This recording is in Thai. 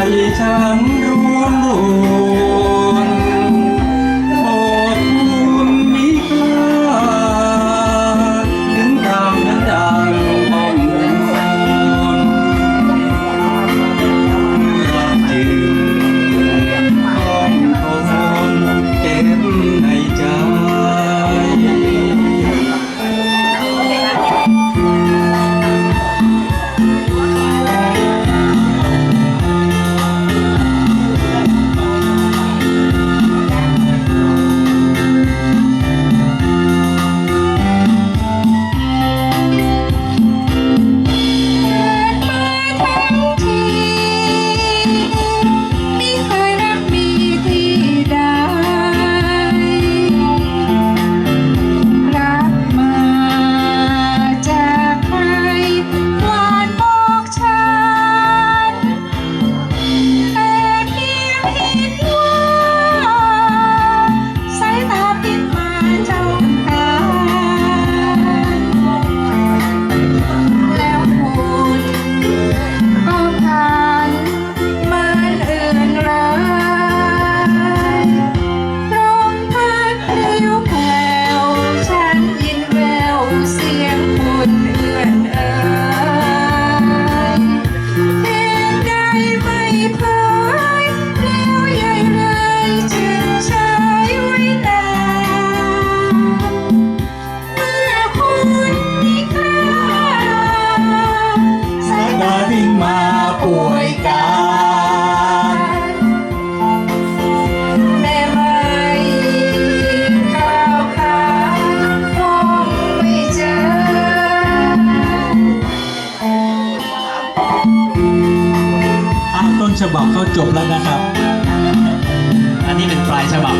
ใจฉันรุนรุน บับก็จบแล้วนะครับ อันนี้เป็นปลายฉบับ